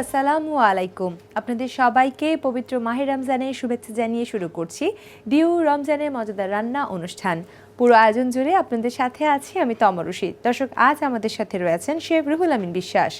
আসসালামু আলাইকুম। আপনাদের সবাইকে পবিত্র মাহে রমজানের শুভেচ্ছা জানিয়ে শুরু করছি ডিউ রমজানের মজাদার রান্না অনুষ্ঠান। পুরো আয়োজন জুড়ে আপনাদের সাথে আছি আমি তমর রশিদ। দর্শক আজ আমাদের সাথে রয়েছেন শেফ রুহুল আমিন বিশ্বাস।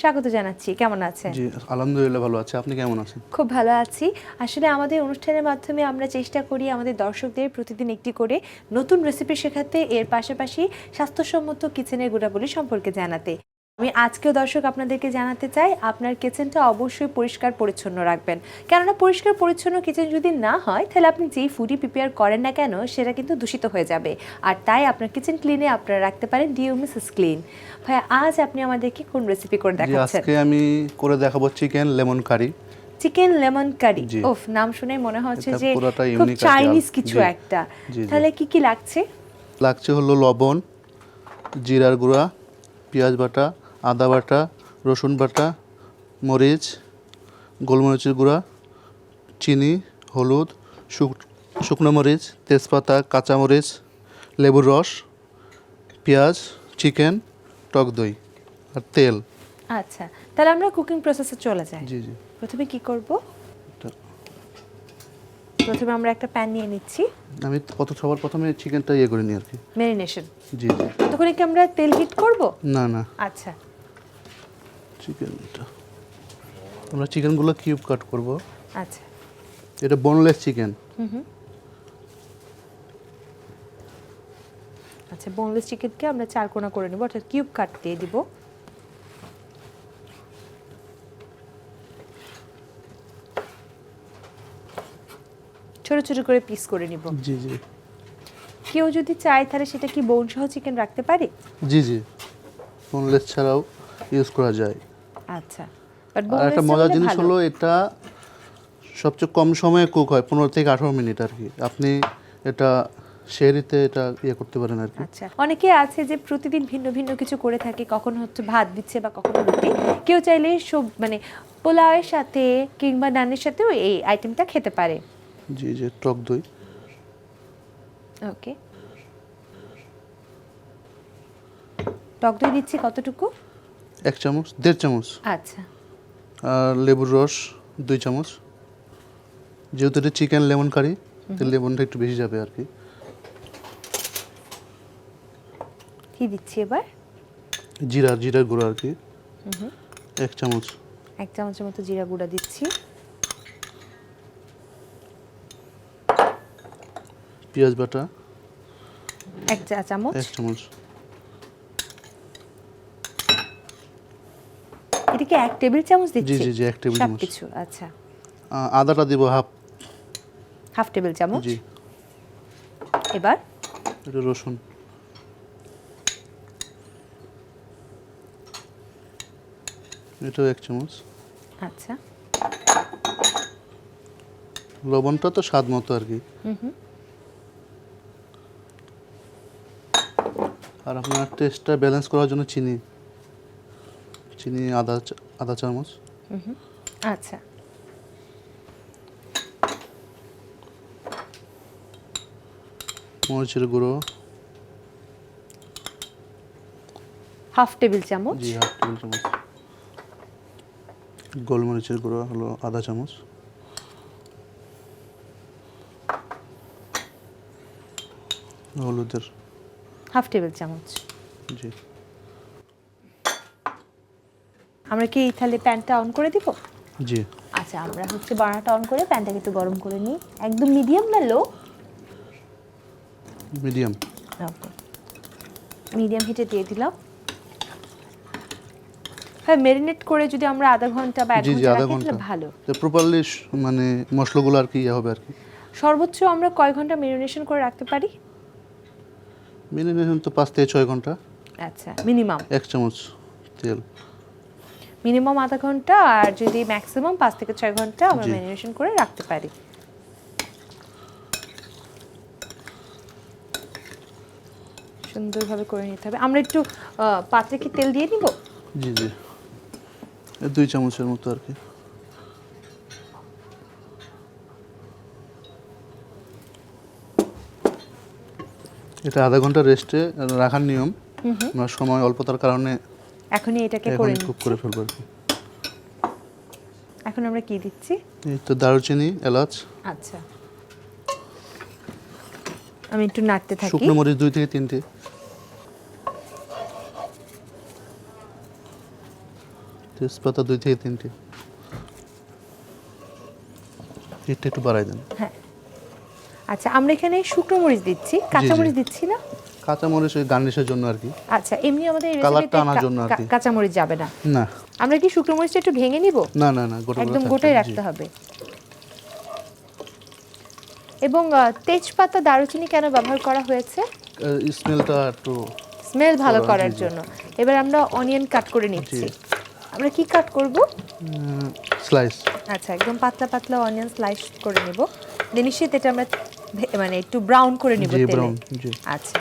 স্বাগত জানাচ্ছি কেমন আছেন? জি আলহামদুলিল্লাহ ভালো আছে। আপনি কেমন আছেন? খুব ভালো আছি। আসলে আমাদের অনুষ্ঠানের মাধ্যমে আমরা চেষ্টা করি আমাদের দর্শকদের প্রতিদিন একটি করে নতুন রেসিপি শেখাতে এর পাশাপাশি স্বাস্থ্যসম্মত কিচেনের গুণাবলী সম্পর্কে জানাতে। আমি আজকেও দর্শক আপনাদেরকে জানাতে চাই আপনার কিচেনটা অবশ্যই পরিষ্কার পরিচ্ছন্ন রাখবেন। কেননা পরিষ্কার পরিচ্ছন্ন কিচেন যদি না হয় তাহলে আপনি যেই ফুডই প্রিপেয়ার করেন না কেন সেটা কিন্তু দূষিত হয়ে যাবে। আর তাই আপনার কিচেন ক্লিনে আপনারা রাখতে পারেন ডিউ মিসেস ক্লিন ভাইয়া আজ আপনি আমাদেরকে কোন রেসিপি করে দেখাচ্ছেন? আজকে আমি করে দেখাবো chicken lemon curry chicken lemon curry. ওফ নাম শুনে মনে হচ্ছে যে খুব। চাইনিজ কিছু একটা। তাহলে কি কি লাগছে? লাগছে হলো লবণ জিরার গুঁড়া পেঁয়াজ বাটা আদা বাটা রসুন বাটা মরিচ গোলমরিচের গুঁড়া চিনি হলুদ শুক- শুকনো মরিচ তেজপাতা কাঁচামরিচ লেবুর রস পেঁয়াজ চিকেন টক দই আর তেল। আচ্ছা তাহলে আমরা কুকিং প্রসেসে চলে যাই। জি জি। প্রথমে কি করব? প্রথমে আমরা একটা প্যান নিয়ে নিচ্ছি। আমি প্রথম সবার প্রথমে চিকেনটা ইয়ে করে নিই আর কি। ম্যারিনেশন জি জি। তখন কি আমরা তেল হিট করব? না না। আচ্ছা। চিকেনটা। আমরা চিকেনগুলো কিউব কাট করব। আচ্ছা। এটা বোনলেস চিকেন আচ্ছা বোনলেস চিকেনকে আমরা চার কোনা করে নেব অর্থাৎ কিউব কাট দিয়ে দিব। ছোট ছোট করে পিস করে নিব। জি জি। কেউ যদি চায় তাহলে সেটা কি বোন সহ চিকেন রাখতে পারে? জি জি। বোনলেস ছাড়াও ইউজ করা যায়। আচ্ছা। আর একটা মজার জিনিস হলো এটা সবচেয়ে কম সময়ে কুক হয় পনেরো থেকে আঠারো মিনিট আর কি। আপনি এটা শেরিতে এটা ইয়ে করতে পারেন আর কি। আচ্ছা। অনেকে আছে যে প্রতিদিন ভিন্ন ভিন্ন কিছু করে থাকে কখনো হচ্ছে ভাত দিচ্ছে বা কখনো রুটি। কেউ চাইলে সব মানে পোলাওয়ের সাথে কিংবা নানের সাথেও এই আইটেমটা খেতে পারে। জি জি টক দই। ওকে টক দই দিচ্ছি কতটুকু? এক চামচ দেড় চামচ। আচ্ছা। আর লেবুর রস দুই চামচ। যেহেতু এটা চিকেন লেমন কারি তো লেমনটা একটু বেশি যাবে আর কি। কি দিচ্ছি এবার? জিরা জিরার গুঁড়ো আর কি। এক চামচ। এক চামচের মতো জিরা গুঁড়া দিচ্ছি। পেঁয়াজ বাটা। এক চা চামচ এক চামচ। এটা কি এক টেবিল চামচ দিচ্ছি? জি জি জি এক টেবিল চামচ। কিছু আচ্ছা। আদাটা দিব হাফ। হাফ টেবিল চামচ। জি। এবার? এটা রসুন। এটাও এক চামচ। আচ্ছা। লবণটা তো স্বাদ মতো আর কি। আর আপনার টেস্টটা ব্যালেন্স করার জন্য চিনি। চিনি আধা আধা চামচ। আচ্ছা। মরিচের গুঁড়ো। হাফ টেবিল চামচ। জি হাফ টেবিল চামচ। গোলমরিচের গুঁড়ো হলো আধা চামচ। হলুদের। হাফ টেবিল চামচ। জি। আমরা কি তাহলে প্যানটা অন করে দিব? জি। আচ্ছা আমরা হচ্ছে বানাটা অন করে প্যানটাকে একটু গরম করে নিই। একদম মিডিয়াম না লো মিডিয়াম ওকে মিডিয়াম হিটে দিয়ে দিলাম। হ্যাঁ মেরিনেট করে যদি আমরা আধা ঘণ্টা বা এক ঘণ্টা রাখি তাহলে ভালো। প্রপারলি মানে মশলাগুলো আর কি ইয়ে হবে আর কি? সর্বোচ্চ আমরা কয় ঘণ্টা মেরিনেশন করে রাখতে পারি? মিনিমাম তো পাঁচ থেকে ছয় ঘণ্টা। আচ্ছা মিনিমাম এক চামচ তেল। মিনিমাম আধা ঘণ্টা আর যদি ম্যাক্সিমাম পাঁচ থেকে ছয় ঘণ্টা আমরা। ম্যারিনেশন করে রাখতে পারি। সুন্দরভাবে করে নিতে হবে। আমরা একটু পাত্রে কি তেল দিয়ে নিব? জি জি। দুই চামচের মতো আর কি। এটা আধা ঘণ্টা রেস্টে রাখার নিয়ম। আমরা সময় অল্পতার কারণে এখনই এটাকে করে কুক করে ফেলব আর কি। এখন আমরা কি দিচ্ছি? এই তো দারুচিনি এলাচ। আচ্ছা। আমি একটু নাড়তে থাকি। শুকনো মরিচ দুই থেকে তিনটে। তেজপাতা দুই থেকে তিনটে। এটা একটু বাড়াই দেন। হ্যাঁ। আচ্ছা আমরা এখানে শুকনো মরিচ দিচ্ছি। কাঁচা মরিচ দিচ্ছি না? কাঁচা মরিচ ওই গার্নিশের জন্য আর কি। আচ্ছা এমনি আমাদের কালারটা আনার জন্য আর কি। কাঁচা মরিচ যাবে না। না। আমরা কি শুকনো মরিচটা একটু ভেঙে নিব? না না না গোটা একদম গোটাই রাখতে হবে। এবং তেজপাতা দারুচিনি কেন ব্যবহার করা হয়েছে? স্মেলটা একটু স্মেল ভালো করার জন্য। এবার আমরা অনিয়ন কাট করে নিচ্ছি। আমরা কি কাট করব? স্লাইস আচ্ছা একদম পাতলা পাতলা অনিয়ন স্লাইস করে নেব। দিয়ে এটা আমরা মানে একটু ব্রাউন করে নেব তেলে। আচ্ছা।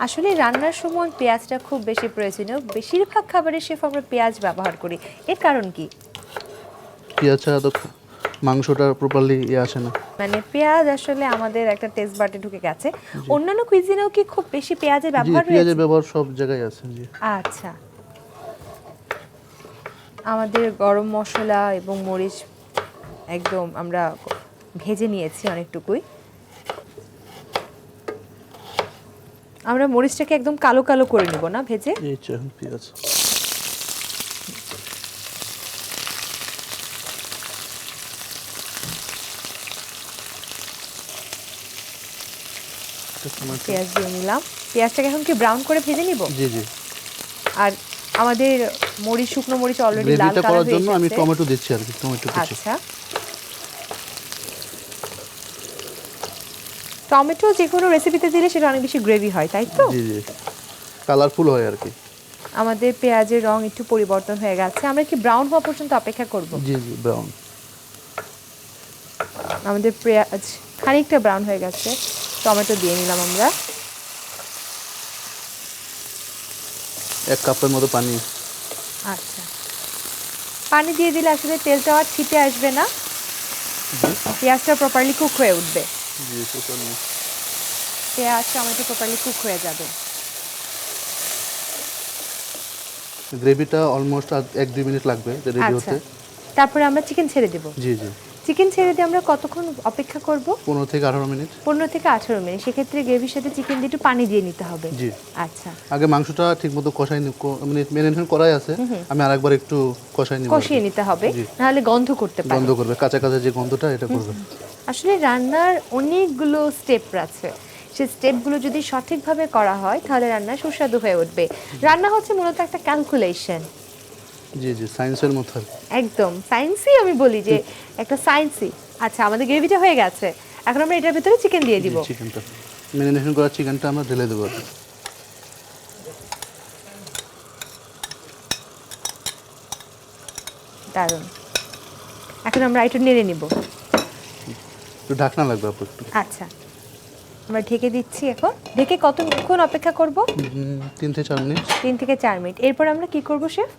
আসলে রান্নার সময় পেঁয়াজটা খুব বেশি প্রয়োজনীয়। বেশিরভাগ খাবারে শেফ আমরা পেঁয়াজ ব্যবহার করি। এর কারণ কি? পেঁয়াজ ছাড়া তো মাংসটা প্রপারলি ইয়ে আসে না। মানে পেঁয়াজ আসলে আমাদের একটা টেস্ট বাটে ঢুকে গেছে। অন্যান্য কুইজিনেও কি খুব বেশি পেঁয়াজের ব্যবহার পেঁয়াজের ব্যবহার সব জায়গায় আছে জি। আচ্ছা। আমাদের গরম মশলা এবং মরিচ একদম আমরা ভেজে নিয়েছি অনেকটুকুই। আমরা মরিচটাকে একদম কালো কালো করে নেব না ভেজে? এই পেঁয়াজ। পেঁয়াজ দিয়ে নিলাম। পেঁয়াজটাকে এখন কি ব্রাউন করে ভেজে নিব? জি জি। আর আমাদের মরিচ শুকনো মরিচ অলরেডি লাল কালার হয়ে জন্য আমি টমেটো দিচ্ছি আর কি টমেটো আচ্ছা। টমেটো যে কোনো রেসিপিতে দিলে সেটা অনেক বেশি গ্রেভি হয় তাই তো? জি জি। কালারফুল হয় আর কি। আমাদের পেঁয়াজের রং একটু পরিবর্তন হয়ে গেছে। আমরা কি ব্রাউন হওয়া পর্যন্ত অপেক্ষা করব? জি জি ব্রাউন আমাদের পেঁয়াজ খানিকটা ব্রাউন হয়ে গেছে। টমেটো দিয়ে নিলাম আমরা। এক কাপের মতো পানি। আচ্ছা। পানি দিয়ে দিলে আসলে তেলটা আর ছিটে আসবে না। পেঁয়াজটা প্রপারলি কুক হয়ে উঠবে। পেঁয়াজ টমেটো প্রপারলি কুক হয়ে যাবে। গ্রেভিটা অলমোস্ট এক দুই মিনিট লাগবে রেডি আচ্ছা। হতে। তারপরে আমরা চিকেন ছেড়ে দেব। জি জি। চিকেন ছেড়ে দিয়ে আমরা কতক্ষণ অপেক্ষা করব? পনেরো থেকে আঠারো মিনিট থেকে সেক্ষেত্রে গ্রেভির সাথে চিকেন দিয়ে একটু পানি দিয়ে নিতে হবে। জি। আচ্ছা। আগে মাংসটা কষাই মানে ম্যারিনেশন করাই আছে। আমি আরেকবার একটু কষাই নিব কষিয়ে নিতে হবে। নাহলে গন্ধ করতে পারে। করবে। কাঁচা কাঁচা যে গন্ধটা এটা করবে। আসলে রান্নার অনেকগুলো স্টেপ আছে। সেই স্টেপগুলো যদি সঠিকভাবে করা হয় তাহলে রান্না সুস্বাদু হয়ে উঠবে। রান্না হচ্ছে মূলত একটা ক্যালকুলেশন জি জি সায়েন্সের মতো একদম। সায়েন্সই আমি বলি যে একটা সায়েন্সই আচ্ছা আমাদের গ্রেভিটা হয়ে গেছে। এখন আমরা এটার ভিতরে চিকেন দিয়ে দিব। চিকেনটা ম্যারিনেশন করা চিকেনটা আমরা ঢেলে দেবো। দারুণ। এখন আমরা একটু নেড়ে নিব। একটু ঢাকনা লাগবে আপু একটু। আচ্ছা। আমরা ঢেকে দিচ্ছি এখন। ঢেকে কতক্ষণ অপেক্ষা করব? তিন থেকে চার মিনিট। তিন থেকে চার মিনিট। এরপর আমরা কি করব শেফ?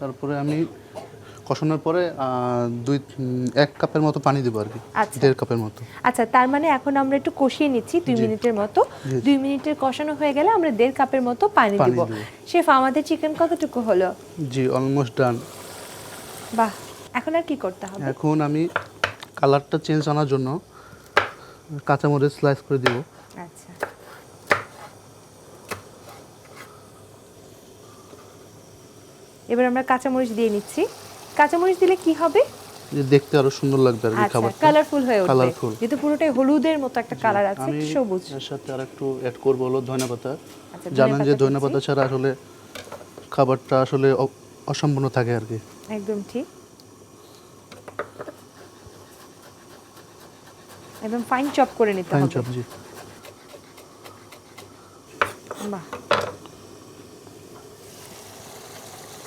তারপরে আমি কষানোর পরে দুই এক কাপের মতো পানি দেবো আর কি। আচ্ছা। দেড় কাপের মতো। আচ্ছা তার মানে এখন আমরা একটু কষিয়ে নিচ্ছি দুই মিনিটের মতো। দুই মিনিটের কষানো হয়ে গেলে আমরা দেড় কাপের মতো পানি দিব। শেফ আমাদের চিকেন কতটুকু হলো? জি অলমোস্ট ডান। বাহ এখন আর কি করতে হবে? এখন আমি কালারটা চেঞ্জ আনার জন্য কাঁচামরিচ স্লাইস করে দিব। আচ্ছা। এবার আমরা কাঁচামরিচ দিয়ে নিচ্ছি। কাঁচামরিচ দিলে কি হবে? যে দেখতে আরও সুন্দর লাগবে আর আচ্ছা কালারফুল হয়ে উঠবে। Colourful। যেহেতু পুরোটাই হলুদের মতো একটা কালার আছে সবুজ। এর সাথে আর একটু অ্যাড করব হলো ধনিয়া পাতা। আচ্ছা, জানেন যে ধনেপাতা ছাড়া আসলে খাবারটা আসলে অসম্পূর্ণ থাকে আর কি। একদম ঠিক। একদম ফাইন চপ করে নিতে ফাইন হবে। সবজি বাহ।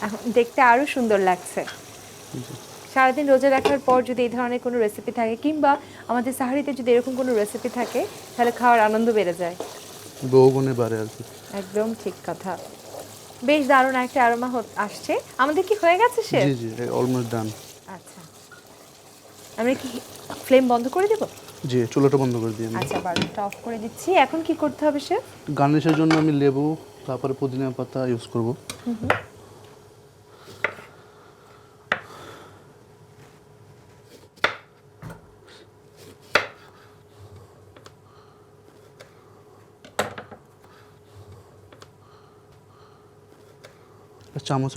এখন দেখতে আরও সুন্দর লাগছে। সারাদিন রোজা রাখার পর যদি এই ধরনের কোনো রেসিপি থাকে কিংবা আমাদের সাহারিতে যদি এরকম কোনো রেসিপি থাকে তাহলে খাওয়ার আনন্দ বেড়ে যায়। বহুগুণে বাড়ে আর কি। একদম ঠিক কথা। বেশ দারুণ একটা আরোমা আসছে। আমাদের কি হয়ে গেছে সে জি জি অলমোস্ট ডান আচ্ছা। আমরা কি ফ্লেম বন্ধ করে দেব? জি চুলাটা বন্ধ করে দিন। আচ্ছা বাল্বটা অফ করে দিচ্ছি। এখন কি করতে হবে শেফ? গার্নিশের জন্য আমি লেবু তারপরে পুদিনা পাতা ইউজ করব। চামচ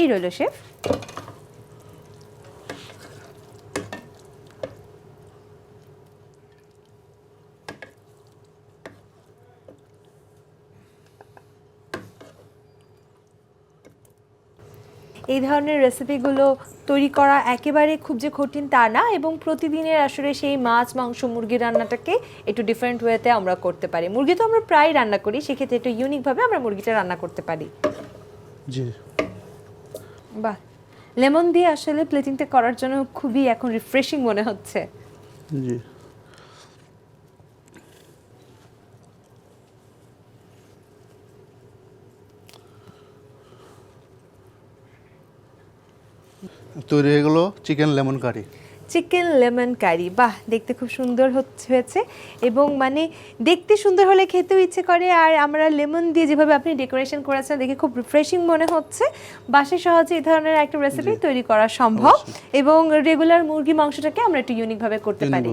এই রইল শেফ। এই ধরনের রেসিপিগুলো তৈরি করা একেবারে খুব যে কঠিন তা না এবং প্রতিদিনের আসলে সেই মাছ মাংস মুরগি রান্নাটাকে একটু ডিফারেন্ট ওয়েতে আমরা করতে পারি। মুরগি তো আমরা প্রায় রান্না করি সেক্ষেত্রে একটু ইউনিকভাবে আমরা মুরগিটা রান্না করতে পারি। জি। বাহ! লেমন দিয়ে আসলে প্লেটিংটা করার জন্য খুবই এখন রিফ্রেশিং মনে হচ্ছে। জি। তৈরি হয়ে গেলো chicken lemon curry. Chicken lemon curry বাহ দেখতে খুব সুন্দর হচ্ছে হয়েছে। এবং মানে দেখতে সুন্দর হলে খেতেও ইচ্ছে করে আর আমরা লেমন দিয়ে যেভাবে আপনি ডেকোরেশন করেছেন দেখে খুব রিফ্রেশিং মনে হচ্ছে। বাসে সহজে এই ধরনের একটা রেসিপি তৈরি করা সম্ভব। এবং রেগুলার মুরগি মাংসটাকে আমরা একটু ইউনিকভাবে করতে পারি।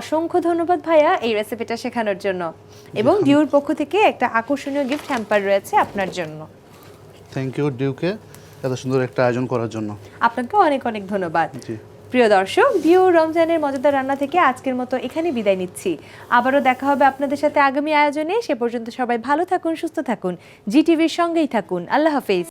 অসংখ্য ধন্যবাদ ভাইয়া এই রেসিপিটা শেখানোর জন্য। এবং ডিউর পক্ষ থেকে একটা আকর্ষণীয় গিফট হ্যাম্পার রয়েছে আপনার জন্য। থ্যাংক ইউ ডিউকে এত সুন্দর একটা আয়োজন করার জন্য। আপনাকে অনেক অনেক ধন্যবাদ। প্রিয় দর্শক ভিউ রমজানের মজাদার রান্না থেকে আজকের মতো এখানে বিদায় নিচ্ছি। আবারও দেখা হবে আপনাদের সাথে আগামী আয়োজনে। সে পর্যন্ত সবাই ভালো থাকুন সুস্থ থাকুন। জি টিভির সঙ্গেই থাকুন। আল্লাহ হাফেজ।